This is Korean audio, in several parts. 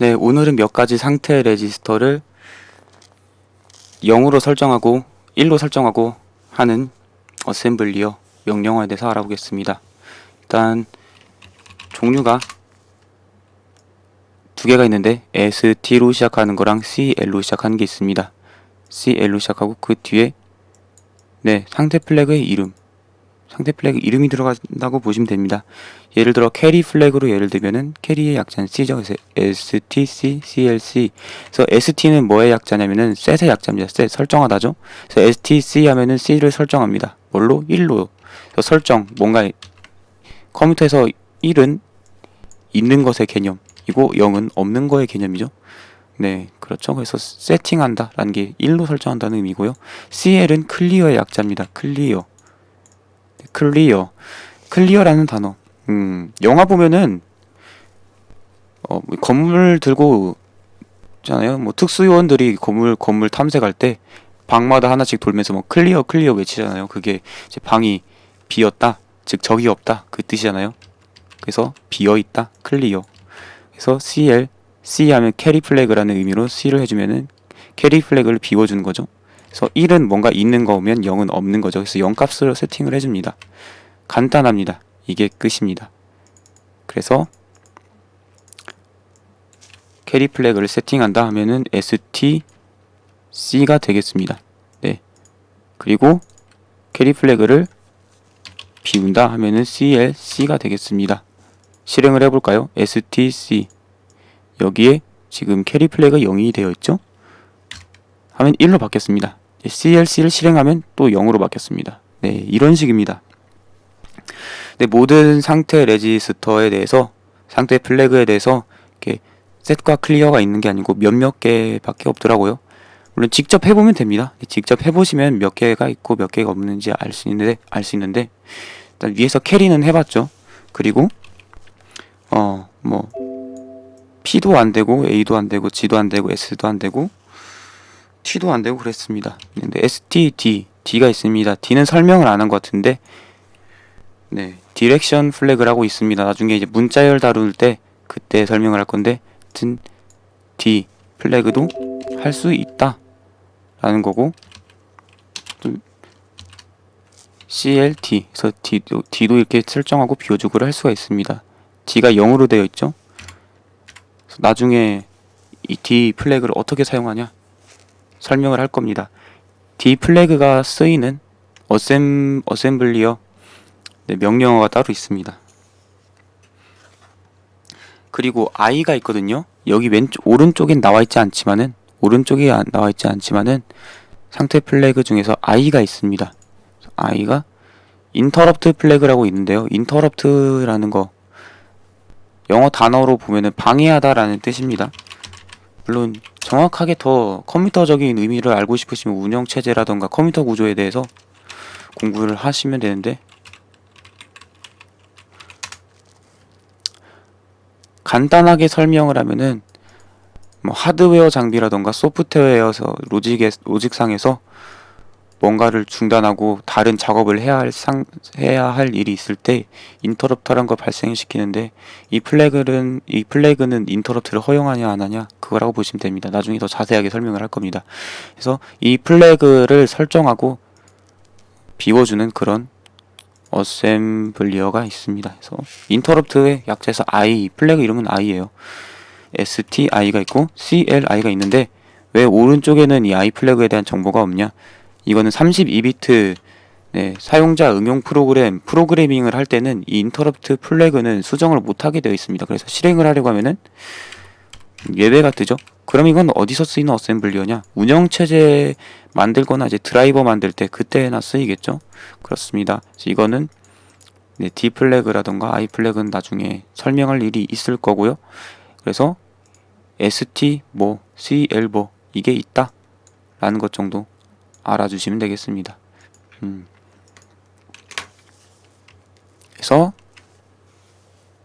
네, 오늘은 몇 가지 상태 레지스터를 0으로 설정하고 1로 설정하고 하는 어셈블리어 명령어에 대해서 알아보겠습니다. 일단 종류가 두 개가 있는데 ST로 시작하는 거랑 CL로 시작하는 게 있습니다. CL로 시작하고 그 뒤에 네, 상태 플래그의 이름 상태 플래그 이름이 들어간다고 보시면 됩니다. 예를 들어 캐리 플래그로 예를 들면은 캐리의 약자는 C죠. 그래서 STC, CLC. 그래서 ST는 뭐의 약자냐면은 셋의 약자입니다. 셋 설정하다죠. 그래서 STC 하면은 C를 설정합니다. 뭘로? 1로. 그래서 설정 뭔가 컴퓨터에서 1은 있는 것의 개념이고 0은 없는 거의 개념이죠. 네, 그렇죠. 그래서 세팅한다라는 게 1로 설정한다는 의미고요. CL은 클리어의 약자입니다. 클리어. 클리어. 클리어라는 단어. 음, 영화 보면은 어, 뭐 건물 들고 있잖아요. 뭐 특수요원들이 건물 건물 탐색할 때 방마다 하나씩 돌면서 뭐 클리어 클리어 외치잖아요. 그게 이제 방이 비었다. 즉 적이 없다. 그 뜻이잖아요. 그래서 비어 있다. 클리어. 그래서 CL C 하면 캐리 플래그라는 의미로 C를 해주면은 캐리 플래그를 비워주는 거죠. 그래서 1은 뭔가 있는 거면 0은 없는 거죠. 그래서 0 값으로 세팅을 해줍니다. 간단합니다. 이게 끝입니다. 그래서 캐리 플래그를 세팅한다 하면은 STC가 되겠습니다. 네. 그리고 캐리 플래그를 비운다 하면은 CLC가 되겠습니다. 실행을 해볼까요? STC 여기에 지금 캐리 플래그 0이 되어 있죠? 하면 1로 바뀌었습니다. CLC를 실행하면 또 0으로 바뀌었습니다. 네, 이런 식입니다. 네, 모든 상태 레지스터에 대해서 상태 플래그에 대해서 이렇게 셋과 클리어가 있는 게 아니고 몇몇 개밖에 없더라고요. 물론 직접 해보면 됩니다. 직접 해보시면 몇 개가 있고 몇 개가 없는지 알 수 있는데 알 수 있는데 일단 위에서 캐리는 해봤죠. 그리고 어 뭐 P도 안 되고 A도 안 되고 G도 안 되고 S도 안 되고 T도 안 되고 그랬습니다. 근데 ST, D, D가 있습니다. D는 설명을 안 한 것 같은데 네, 디렉션 플래그라고 있습니다. 나중에 이제 문자열 다룰 때 그때 설명을 할 건데 하여튼 D 플래그도 할 수 있다 라는 거고 또 CLT 그래서 D도, D도 이렇게 설정하고 비워주고를 할 수가 있습니다. D가 0으로 되어 있죠. 나중에 이 D 플래그를 어떻게 사용하냐 설명을 할 겁니다. D 플래그가 쓰이는 어셈 어셈블리어 네, 명령어가 따로 있습니다. 그리고 i가 있거든요. 여기 왼쪽 오른쪽엔 나와 있지 않지만은 오른쪽에 안- 나와 있지 않지만은 상태 플래그 중에서 i가 있습니다. i가 인터럽트 플래그라고 있는데요. 인터럽트라는 거 영어 단어로 보면은 방해하다라는 뜻입니다. 물론 정확하게 더 컴퓨터적인 의미를 알고 싶으시면 운영 체제라던가 컴퓨터 구조에 대해서 공부를 하시면 되는데 간단하게 설명을 하면은 뭐 하드웨어 장비라던가 소프트웨어에서 로직에 로직상에서 뭔가를 중단하고 다른 작업을 해야 할 상, 해야 할 일이 있을 때 인터럽터란 걸 발생시키는데 이 플래그는 이 플래그는 인터럽트를 허용하냐 안 하냐 그거라고 보시면 됩니다. 나중에 더 자세하게 설명을 할 겁니다. 그래서 이 플래그를 설정하고 비워주는 그런 어셈블리어가 있습니다. 그래서 인터럽트의 약자에서 i 플래그 이름은 i예요. sti가 있고 cli가 있는데 왜 오른쪽에는 이 i 플래그에 대한 정보가 없냐? 이거는 32비트 네, 사용자 응용 프로그램 프로그래밍을 할 때는 이 인터럽트 플래그는 수정을 못하게 되어 있습니다. 그래서 실행을 하려고 하면은 예외가 뜨죠. 그럼 이건 어디서 쓰이는 어셈블리어냐? 운영체제 만들거나 이제 드라이버 만들 때 그때나 쓰이겠죠. 그렇습니다. 이거는 네, D 플래그라던가 I 플래그는 나중에 설명할 일이 있을 거고요. 그래서 ST 뭐 CL 뭐 이게 있다 라는 것 정도 알아주시면 되겠습니다. 음. 그래서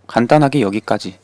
간단하게 여기까지